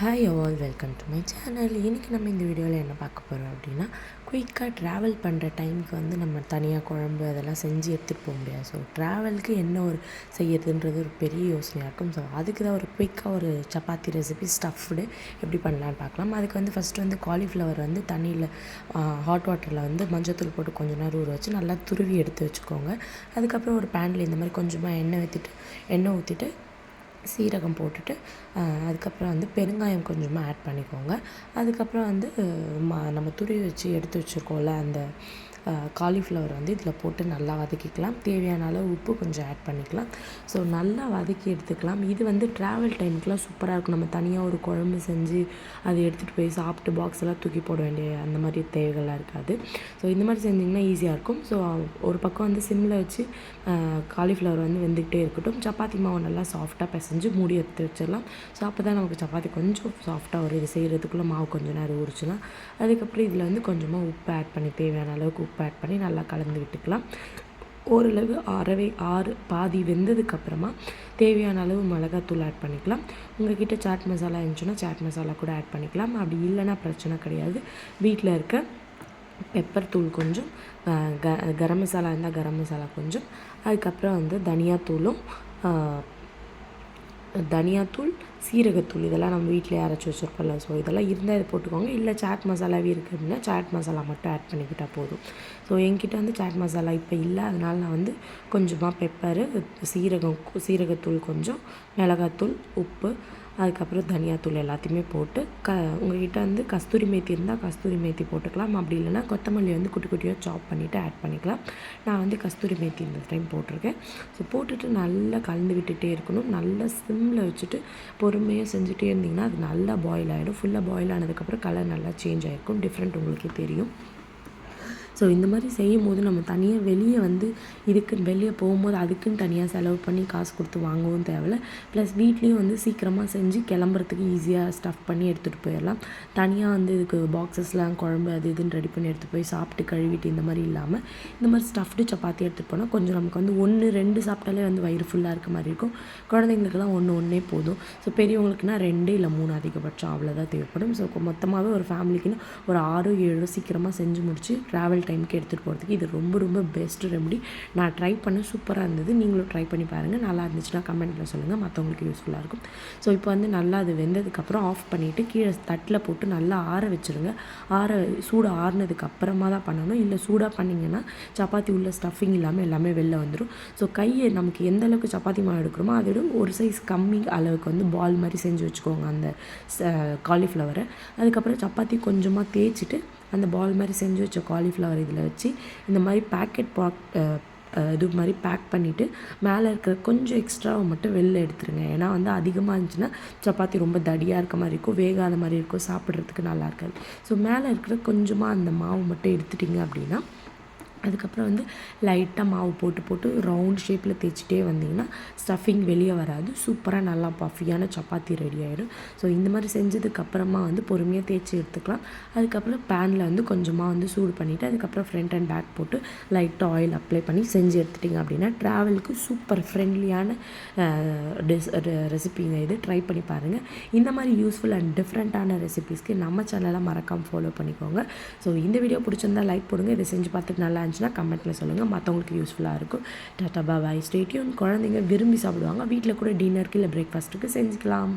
Hi all welcome to my channel இன்றைக்கி நம்ம இந்த வீடியோவில் என்ன பார்க்க போகிறோம் அப்படின்னா குயிக்காக ட்ராவல் பண்ணுற டைமுக்கு வந்து நம்ம தனியாக குழம்பு அதெல்லாம் செஞ்சு எடுத்துகிட்டு போக முடியாது. ஸோ ட்ராவலுக்கு என்ன ஒரு செய்யறதுன்றது ஒரு பெரிய யோசனையாக இருக்கும். ஸோ அதுக்கு தான் ஒரு குயிக்காக ஒரு சப்பாத்தி ரெசிபி ஸ்டஃப்டு எப்படி பண்ணலான்னு பார்க்கலாம். அதுக்கு வந்து ஃபஸ்ட்டு வந்து காலிஃப்ளவர் வந்து தண்ணியில் ஹாட் வாட்டரில் வந்து மஞ்சத்தூள் போட்டு கொஞ்சம் நேரம் ஊற வச்சு நல்லா துருவி எடுத்து வச்சுக்கோங்க. அதுக்கப்புறம் ஒரு பேனில் இந்த மாதிரி கொஞ்சமாக எண்ணெய் ஊற்றிட்டு எண்ணெய் ஊற்றிட்டு சீரகம் போட்டுட்டு அதுக்கப்புறம் வந்து பெருங்காயம் கொஞ்சமாக ஆட் பண்ணிக்கோங்க. அதுக்கப்புறம் வந்து ம நம்ம துருவி வச்சு எடுத்து வச்சுருக்கோம்ல அந்த காலிஃப்ளவர் வந்து இதில் போட்டு நல்லா வதக்கிக்கலாம். தேவையான அளவு உப்பு கொஞ்சம் ஆட் பண்ணிக்கலாம். ஸோ நல்லா வதக்கி எடுத்துக்கலாம். இது வந்து ட்ராவல் டைமுக்குலாம் சூப்பராக இருக்கும். நம்ம தனியாக ஒரு குழம்பு செஞ்சு அதை எடுத்துகிட்டு போய் சாப்பிட்டு பாக்ஸ் எல்லாம் தூக்கி போட வேண்டிய அந்த மாதிரி தேவைகள்லாம் இருக்காது. ஸோ இந்த மாதிரி செஞ்சிங்கன்னா ஈஸியாக இருக்கும். ஸோ ஒரு பக்கம் வந்து சிம்மில் வச்சு காலிஃப்ளவர் வந்து வெந்துக்கிட்டே இருக்கட்டும். சப்பாத்தி மாவு நல்லா சாஃப்டாக பிசைஞ்சு மூடி எடுத்து வச்சிடலாம். ஸோ அப்போ தான் நமக்கு சப்பாத்தி கொஞ்சம் சாஃப்டாக வரும். இது செய்கிறதுக்குள்ளே மாவு கொஞ்சம் நேரம் ஊறிச்சுன்னா அதுக்கப்புறம் இதில் வந்து கொஞ்சமாக உப்பு ஆட் பண்ணி தேவையான அளவுக்கு உப்பு ஆட் பண்ணி நல்லா கலந்து விட்டுக்கலாம். ஓரளவு அறவே ஆறு பாதி வெந்ததுக்கப்புறமா தேவையான அளவு மிளகாத்தூள் ஆட் பண்ணிக்கலாம். உங்கள் கிட்டே சாட் மசாலா இருந்துச்சுன்னா சாட் மசாலா கூட ஆட் பண்ணிக்கலாம். அப்படி இல்லைன்னா பிரச்சனை கிடையாது. வீட்டில் இருக்க பெப்பர் தூள் கொஞ்சம் க கரம் மசாலா இருந்தால் கரம் மசாலா கொஞ்சம் அதுக்கப்புறம் வந்து தனியாத்தூளும் தனியாத்தூள் சீரகத்தூள் இதெல்லாம் நம்ம வீட்டில் அரைச்சி வச்சுருப்போம்ல. ஸோ இதெல்லாம் இருந்தால் இதை போட்டுக்கோங்க. இல்லை சாட் மசாலாவே இருக்குது அப்படின்னா சாட் மசாலா மட்டும் ஆட் பண்ணிக்கிட்டால் போதும். ஸோ என்கிட்ட வந்து சாட் மசாலா இப்போ இல்லை. அதனால் நான் வந்து கொஞ்சமாக பெப்பரு சீரகம் சீரகத்தூள் கொஞ்சம் மிளகாத்தூள் உப்பு அதுக்கப்புறம் தனியாத்தூள் எல்லாத்தையுமே போட்டு க உங்கள்கிட்ட வந்து கஸ்தூரி மேத்தி இருந்தால் கஸ்தூரி மேத்தி போட்டுக்கலாம். அப்படி இல்லைனா கொத்தமல்லி வந்து குட்டி குட்டியாக சாப் பண்ணிவிட்டு ஆட் பண்ணிக்கலாம். நான் வந்து கஸ்தூரி மேத்தி இந்த டைம் போட்டிருக்கேன். ஸோ போட்டுட்டு நல்லா கலந்து விட்டுகிட்டே இருக்கணும். நல்லா சிம்மில் வச்சுட்டு பொறுமையாக செஞ்சுட்டே இருந்திங்கன்னா அது நல்லா பாயில் ஆகிடும் ஃபுல்லாக பாயில் ஆனதுக்கப்புறம் கலர் நல்லா சேஞ்ச் ஆகிருக்கும் டிஃப்ரெண்ட் உங்களுக்கே தெரியும். ஸோ இந்த மாதிரி செய்யும் போது நம்ம தனியாக வெளியே வந்து இதுக்கு வெளியே போகும்போது அதுக்குன்னு தனியாக செலவு பண்ணி காசு கொடுத்து வாங்கவும் தேவையில்ல. ப்ளஸ் வீட்லேயும் வந்து சீக்கிரமாக செஞ்சு கிளம்புறதுக்கு ஈஸியாக ஸ்டஃப் பண்ணி எடுத்துகிட்டு போயிடலாம். தனியாக வந்து இதுக்கு பாக்ஸஸ்லாம் குழம்பு அது இதுன்னு ரெடி பண்ணி எடுத்துகிட்டு போய் சாப்பிட்டு கழுவிட்டு இந்த மாதிரி இல்லாமல் இந்த மாதிரி ஸ்டஃப்டு சப்பாத்தி எடுத்துகிட்டு போனால் கொஞ்சம் நமக்கு வந்து ஒன்று ரெண்டு சாப்பிட்டாலே வந்து வயிறு ஃபுல்லாக இருக்க மாதிரி இருக்கும். குழந்தைங்களுக்குலாம் ஒன்று ஒன்றே போதும். ஸோ பெரியவங்களுக்குனா ரெண்டு இல்லை மூணு அதிகபட்சம். அவ்வளோதான் தேவைப்படும். ஸோ மொத்தமாகவே ஒரு ஃபேமிலிக்குன்னு ஒரு ஆறு ஏழு சீக்கிரமாக செஞ்சு முடிச்சு ட்ராவல் டைமுக்கு எடுத்துகிட்டு போகிறதுக்கு இது ரொம்ப ரொம்ப பெஸ்ட் ரெமடி நான் ட்ரை பண்ண சூப்பராக இருந்தது. நீங்களும் ட்ரை பண்ணி பாருங்கள் நல்லா இருந்துச்சுன்னா கமெண்ட்டில் சொல்லுங்கள் மற்றவங்களுக்கு யூஸ்ஃபுல்லாக இருக்கும். ஸோ இப்போ வந்து நல்லா அது வெந்ததுக்கப்புறம் ஆஃப் பண்ணிவிட்டு கீழே தட்டில் போட்டு நல்லா ஆற வச்சுருங்க. ஆற சூடு ஆறுனதுக்கு அப்புறமா தான் பண்ணணும். இல்லை சூடாக பண்ணிங்கன்னா சப்பாத்தி உள்ள ஸ்டஃபிங் இல்லாமல் எல்லாமே வெளில வந்துடும் ஸோ கையை நமக்கு எந்த அளவுக்கு சப்பாத்தி மாவு எடுக்கிறோமோ விட ஒரு சைஸ் கம்மி அளவுக்கு வந்து பால் மாதிரி செஞ்சு வச்சுக்கோங்க அந்த காலிஃப்ளவரை அதுக்கப்புறம் சப்பாத்தி கொஞ்சமாக தேய்ச்சிட்டு அந்த பால் மாதிரி செஞ்சு வச்ச காலிஃப்ளவர் இதில் வச்சு இந்த மாதிரி பேக்கெட் பாக் இது மாதிரி பேக் பண்ணிவிட்டு மேலே இருக்கிற கொஞ்சம் எக்ஸ்ட்ராவை மட்டும் வெளில எடுத்துருங்க. ஏன்னா வந்து அதிகமாக இருந்துச்சுன்னா சப்பாத்தி ரொம்ப தடியாக இருக்க மாதிரி இருக்கும் வேகாத மாதிரி இருக்கும் சாப்பிட்றதுக்கு நல்லா இருக்காது. ஸோ மேலே இருக்கிற கொஞ்சமாக அந்த மாவு மட்டும் எடுத்துட்டிங்க அப்படின்னா அதுக்கப்புறம் வந்து லைட்டாக மாவு போட்டு போட்டு ரவுண்ட் ஷேப்பில் தேய்ச்சிட்டே வந்திங்கன்னா ஸ்டஃபிங் வெளியே வராது. சூப்பராக நல்லா பஃபியான சப்பாத்தி ரெடி ஆகிடும் ஸோ இந்த மாதிரி செஞ்சதுக்கப்புறமா வந்து பொறுமையாக தேய்ச்சி எடுத்துக்கலாம். அதுக்கப்புறம் பேனில் வந்து கொஞ்சமாக வந்து சூடு பண்ணிவிட்டு அதுக்கப்புறம் ஃப்ரண்ட் அண்ட் பேக் போட்டு லைட்டாக ஆயில் அப்ளை பண்ணி செஞ்சு எடுத்துட்டிங்க அப்படின்னா ட்ராவலுக்கு சூப்பர் ஃப்ரெண்ட்லியான டிஸ் ரெசிபிங்க இது. ட்ரை பண்ணி பாருங்கள் இந்த மாதிரி யூஸ்ஃபுல் அண்ட் டிஃப்ரெண்ட்டான ரெசிபிஸ்க்கு நம்ம சேனலை மறக்காமல் ஃபாலோ பண்ணிக்கோங்க. ஸோ இந்த வீடியோ பிடிச்சிருந்தா லைக் போடுங்க. இதை செஞ்சு பார்த்துட்டு நல்லா இருந்துச்சுன்னா கமெண்ட்டில் சொல்லுங்கள் மற்றவங்களுக்கு யூஸ்ஃபுல்லாக இருக்கும். டாட்டா பாபாய் ஸ்டேட்யூன் குழந்தைங்க விரும்பி சாப்பிடுவாங்க. வீட்டில் கூட டின்னருக்கு இல்லை பிரேக்ஃபாஸ்ட்டுக்கு செஞ்சுக்கலாம்.